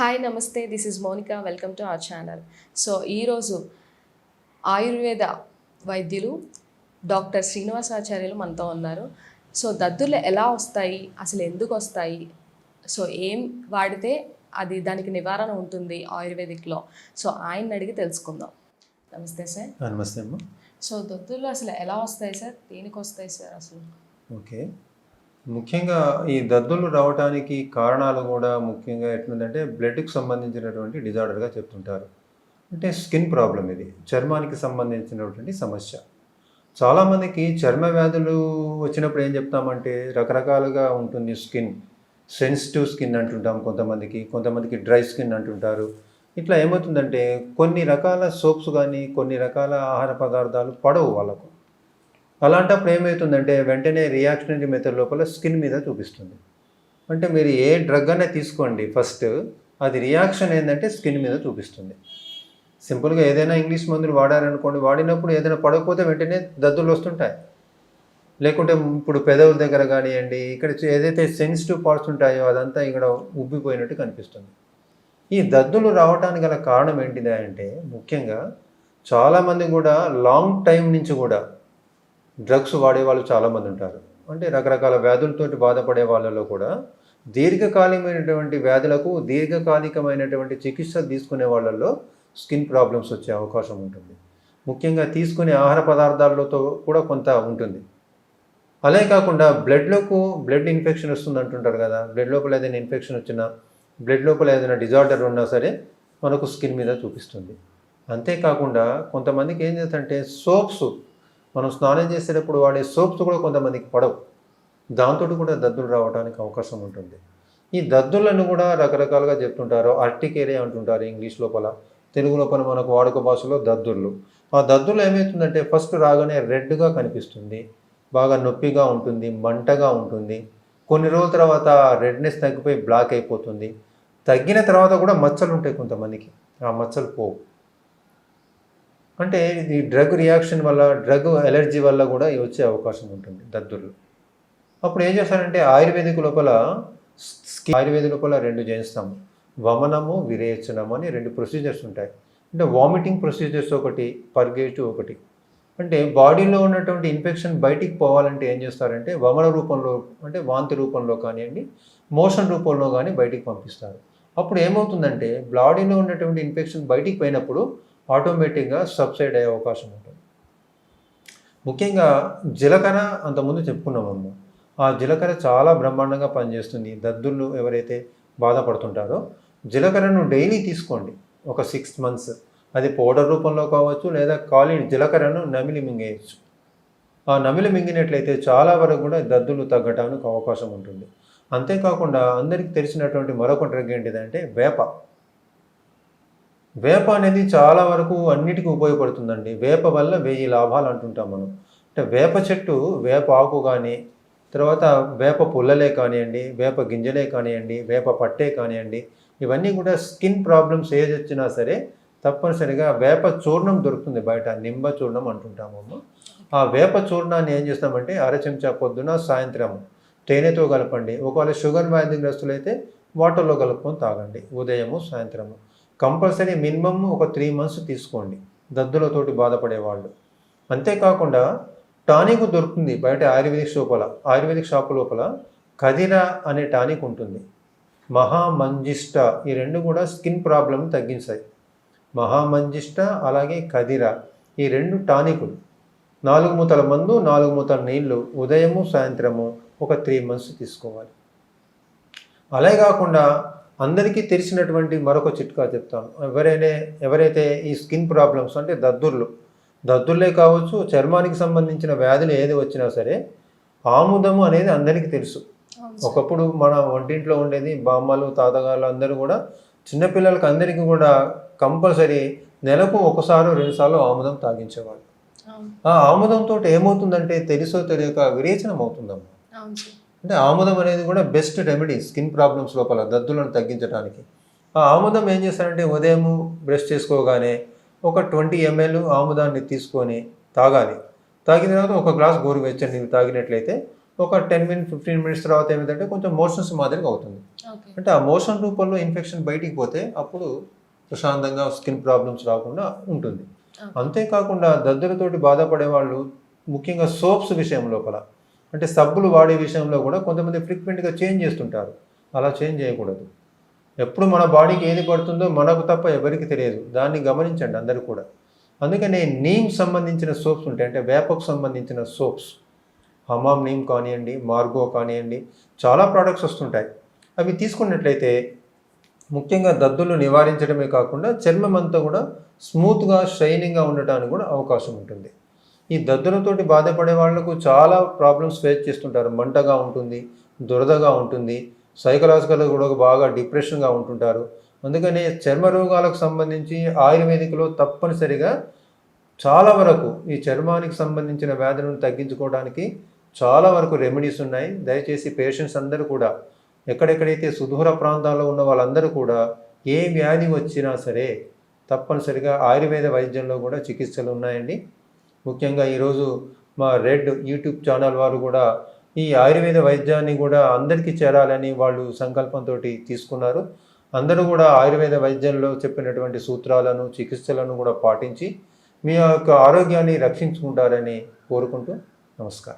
Hi నమస్తే this is Monika welcome to our channel. So ఈరోజు ఆయుర్వేద వైద్యులు డాక్టర్ శ్రీనివాసాచార్యులు మనతో ఉన్నారు. సో దద్దుర్లు ఎలా వస్తాయి? అసలు ఎందుకు వస్తాయి? సో ఏం వాడితే అది దానికి నివారణ ఉంటుంది ఆయుర్వేదిక్లో? సో ఆయన్ని అడిగి తెలుసుకుందాం. నమస్తే సార్. నమస్తే అమ్మ. సో దద్దుర్లు అసలు ఎలా వస్తాయి సార్? దేనికి వస్తాయి సార్ అసలు? ఓకే. ముఖ్యంగా ఈ దద్దులు రావడానికి కారణాలు కూడా ముఖ్యంగా ఎట్లుందంటే బ్లడ్కి సంబంధించినటువంటి డిజార్డర్గా చెప్తుంటారు. అంటే స్కిన్ ప్రాబ్లం ఇది చర్మానికి సంబంధించినటువంటి సమస్య. చాలామందికి చర్మ వ్యాధులు వచ్చినప్పుడు ఏం చెప్తామంటే రకరకాలుగా ఉంటుంది స్కిన్. సెన్సిటివ్ స్కిన్ అంటుంటాం కొంతమందికి కొంతమందికి డ్రై స్కిన్ అంటుంటారు. ఇట్లా ఏమవుతుందంటే కొన్ని రకాల సోప్స్ కానీ కొన్ని రకాల ఆహార పదార్థాలు పడవు వాళ్ళకు. అలాంటప్పుడు ఏమవుతుందంటే వెంటనే రియాక్షనరీ మెథడ్ లోపల స్కిన్ మీద చూపిస్తుంది. అంటే మీరు ఏ డ్రగ్ అనే తీసుకోండి ఫస్ట్ అది రియాక్షన్ ఏంటంటే స్కిన్ మీద చూపిస్తుంది. సింపుల్గా ఏదైనా ఇంగ్లీష్ మందులు వాడారనుకోండి వాడినప్పుడు ఏదైనా పడకపోతే వెంటనే దద్దులు వస్తుంటాయి. లేకుంటే ఇప్పుడు పెదవుల దగ్గర కానివ్వండి ఇక్కడ ఏదైతే సెన్సిటివ్ పార్ట్స్ ఉంటాయో అదంతా ఇక్కడ ఉబ్బిపోయినట్టు కనిపిస్తుంది. ఈ దద్దులు రావడానికి గల కారణం ఏంటిది అంటే ముఖ్యంగా చాలామంది కూడా లాంగ్ టైం నుంచి కూడా డ్రగ్స్ వాడే వాళ్ళు చాలామంది ఉంటారు. అంటే రకరకాల వ్యాధులతోటి బాధపడే వాళ్ళలో కూడా దీర్ఘకాలికమైనటువంటి వ్యాధులకు దీర్ఘకాలికమైనటువంటి చికిత్స తీసుకునే వాళ్ళల్లో స్కిన్ ప్రాబ్లమ్స్ వచ్చే అవకాశం ఉంటుంది. ముఖ్యంగా తీసుకునే ఆహార పదార్థాలతో కూడా కొంత ఉంటుంది. అలాగే కాకుండా బ్లడ్లోకు బ్లడ్ ఇన్ఫెక్షన్ వస్తుంది అంటుంటారు కదా. బ్లడ్ లోపల ఏదైనా ఇన్ఫెక్షన్ వచ్చినా బ్లడ్ లోపల ఏదైనా డిజార్డర్ ఉన్నా సరే మనకు స్కిన్ మీద చూపిస్తుంది. అంతేకాకుండా కొంతమందికి ఏం చేస్తుంటే సోప్స్ మనం స్నానం చేసేటప్పుడు వాడే సోప్స్ కూడా కొంతమందికి పడవు. దాంతో కూడా దద్దులు రావడానికి అవకాశం ఉంటుంది. ఈ దద్దులను కూడా రకరకాలుగా చెప్తుంటారు. అర్టికేరే అంటుంటారు ఇంగ్లీష్ లోపల. తెలుగు లోపల మనకు వాడుక భాషలో దద్దుర్లు. ఆ దద్దులు ఏమవుతుందంటే ఫస్ట్ రాగానే రెడ్గా కనిపిస్తుంది. బాగా నొప్పిగా ఉంటుంది మంటగా ఉంటుంది. కొన్ని రోజుల తర్వాత రెడ్నెస్ తగ్గిపోయి బ్లాక్ అయిపోతుంది. తగ్గిన తర్వాత కూడా మచ్చలు ఉంటాయి కొంతమందికి. ఆ మచ్చలు పోవు. అంటే ఇది డ్రగ్ రియాక్షన్ వల్ల డ్రగ్ ఎలర్జీ వల్ల కూడా ఇవి వచ్చే అవకాశం ఉంటుంది దద్దుర్లు. అప్పుడు ఏం చేస్తారంటే ఆయుర్వేదిక్ లోపల స్కి ఆయుర్వేద లోపల రెండు చేయిస్తాము వమనము విరేచనము అని రెండు ప్రొసీజర్స్ ఉంటాయి. అంటే వామిటింగ్ ప్రొసీజర్స్ ఒకటి పర్గేటివ్ ఒకటి. అంటే బాడీలో ఉన్నటువంటి ఇన్ఫెక్షన్ బయటికి పోవాలంటే ఏం చేస్తారంటే వమన రూపంలో అంటే వాంతి రూపంలో కానివ్వండి మోషన్ రూపంలో కానీ బయటికి పంపిస్తారు. అప్పుడు ఏమవుతుందంటే బాడీలో ఉన్నటువంటి ఇన్ఫెక్షన్ బయటికి పోయినప్పుడు ఆటోమేటిక్గా సబ్సైడ్ అయ్యే అవకాశం ఉంటుంది. ముఖ్యంగా జీలకర్ర అంతకుముందు చెప్పుకున్నామమ్మ ఆ జీలకర్ర చాలా బ్రహ్మాండంగా పనిచేస్తుంది. దద్దుళ్ళు ఎవరైతే బాధపడుతుంటారో జీలకర్రను డైలీ తీసుకోండి. ఒక సిక్స్ మంత్స్ అది పౌడర్ రూపంలో కావచ్చు లేదా ఖాళీ జీలకర్రను నమిలి మింగేయచ్చు. ఆ నమిలి మింగినట్లయితే చాలా వరకు కూడా దద్దులు తగ్గడానికి అవకాశం ఉంటుంది. అంతేకాకుండా అందరికీ తెలిసినటువంటి మరొక డ్రగ్ ఏంటిదంటే వేప. వేప అనేది చాలా వరకు అన్నిటికీ ఉపయోగపడుతుందండి. వేప వల్ల వెయ్యి లాభాలు అంటుంటాం మనం. అంటే వేప చెట్టు వేప ఆకు కానీ తర్వాత వేప పుల్లలే కానివ్వండి వేప గింజలే కానివ్వండి వేప పట్టే కానివ్వండి ఇవన్నీ కూడా స్కిన్ ప్రాబ్లమ్స్ ఏది వచ్చినా సరే తప్పనిసరిగా వేప చూర్ణం దొరుకుతుంది బయట. నింబ చూర్ణం అంటుంటామమ్మ ఆ వేప చూర్ణాన్ని ఏం చేస్తామంటే అర చెంచా పొద్దున సాయంత్రం తేనెతో కలపండి. ఒకవేళ షుగర్ వ్యాధిగ్రస్తులైతే వాటర్లో కలుపుకొని తాగండి. ఉదయము సాయంత్రము. కంపల్సరీ మినిమమ్ ఒక త్రీ మంత్స్ తీసుకోండి. దద్దులతోటి బాధపడే వాళ్ళు అంతేకాకుండా టానిక్ దొరుకుతుంది బయట ఆయుర్వేదిక్ షాపుల ఆయుర్వేదిక్ షాపు లోపల కదిరా అనే టానిక్ ఉంటుంది. మహామంజిష్ట ఈ రెండు కూడా స్కిన్ ప్రాబ్లమ్ తగ్గించాయి. మహామంజిష్ట అలాగే కదిరా ఈ రెండు టానికులు. నాలుగు మూతల మందు నాలుగు మూతల నీళ్ళు ఉదయము సాయంత్రము ఒక త్రీ మంత్స్ తీసుకోవాలి. అలాగే కాకుండా అందరికీ తెలిసినటువంటి మరొక చిట్కా చెప్తాను. ఎవరైనా ఎవరైతే ఈ స్కిన్ ప్రాబ్లమ్స్ అంటే దద్దుర్లు దద్దుర్లే కావచ్చు చర్మానికి సంబంధించిన వ్యాధులు ఏది వచ్చినా సరే ఆముదము అనేది అందరికీ తెలుసు. ఒకప్పుడు మన వంటింట్లో ఉండేది బామ్మలు తాతగారు అందరూ కూడా చిన్నపిల్లలకి అందరికీ కూడా కంపల్సరీ నెలకు ఒకసారి రెండుసార్లు ఆముదం తాగించేవాళ్ళు. ఆ ఆముదంతో ఏమవుతుందంటే తెలుసో తెలియక విరేచనం అవుతుందమ్మా అంటే ఆముదం అనేది కూడా బెస్ట్ రెమెడీ స్కిన్ ప్రాబ్లమ్స్ లోపల దద్దులను తగ్గించడానికి ఆ ఆముదం ఏం చేస్తారంటే ఉదయం బ్రష్ చేసుకోగానే ఒక ట్వంటీ ఎంఎల్ ఆముదాన్ని తీసుకొని తాగాలి. తాగిన తర్వాత ఒక గ్లాస్ గోరువెచ్చని నీళ్ళు తాగినట్లయితే ఒక టెన్ మినిట్ ఫిఫ్టీన్ మినిట్స్ తర్వాత ఏమిటంటే కొంచెం మోషన్స్ మాదిరిగా అవుతుంది. అంటే ఆ మోషన్ రూపంలో ఇన్ఫెక్షన్ బయటికి పోతే అప్పుడు ప్రశాంతంగా స్కిన్ ప్రాబ్లమ్స్ రాకుండా ఉంటుంది. అంతేకాకుండా దద్దులతోటి బాధపడే వాళ్ళు ముఖ్యంగా సోప్స్ విషయం లోపల. అంటే సబ్బులు వాడే విషయంలో కూడా కొంతమంది ఫ్రీక్వెంట్గా చేంజ్ చేస్తుంటారు. అలా చేంజ్ చేయకూడదు. ఎప్పుడు మన బాడీకి ఏది పడుతుందో మనకు తప్ప ఎవరికి తెలియదు. దాన్ని గమనించండి అందరూ కూడా. అందుకనే నీమ్ సంబంధించిన సోప్స్ ఉంటాయి. అంటే వేపకు సంబంధించిన సోప్స్. హమామ్ నీమ్ కానివ్వండి మార్గో కానివ్వండి చాలా ప్రోడక్ట్స్ వస్తుంటాయి. అవి తీసుకున్నట్లయితే ముఖ్యంగా దద్దులు నివారించడమే కాకుండా చర్మం అంతా కూడా స్మూత్గా షైనింగ్గా ఉండటానికి కూడా అవకాశం ఉంటుంది. ఈ దద్దులతోటి బాధపడే వాళ్ళకు చాలా ప్రాబ్లమ్స్ ఫేస్ చేస్తుంటారు. మంటగా ఉంటుంది దురదగా ఉంటుంది. సైకలాజికల్గా కూడా బాగా డిప్రెషన్గా ఉంటుంటారు. అందుకని చర్మ రోగాలకు సంబంధించి ఆయుర్వేదిక్లో తప్పనిసరిగా చాలా వరకు ఈ చర్మానికి సంబంధించిన వ్యాధులను తగ్గించుకోవడానికి చాలా వరకు రెమెడీస్ ఉన్నాయి. దయచేసి పేషెంట్స్ అందరూ కూడా ఎక్కడెక్కడైతే సుదూర ప్రాంతాల్లో ఉన్న వాళ్ళందరూ కూడా ఏ వ్యాధి వచ్చినా సరే తప్పనిసరిగా ఆయుర్వేద వైద్యంలో కూడా చికిత్సలు ఉన్నాయండి. ముఖ్యంగా ఈరోజు మా రెడ్ యూట్యూబ్ ఛానల్ వారు కూడా ఈ ఆయుర్వేద వైద్యాన్ని కూడా అందరికీ చేరాలని వాళ్ళు సంకల్పంతో తీసుకున్నారు. అందరూ కూడా ఆయుర్వేద వైద్యంలో చెప్పినటువంటి సూత్రాలను చికిత్సలను కూడా పాటించి మీ యొక్క ఆరోగ్యాన్ని రక్షించుకుంటారని కోరుకుంటూ నమస్కారం.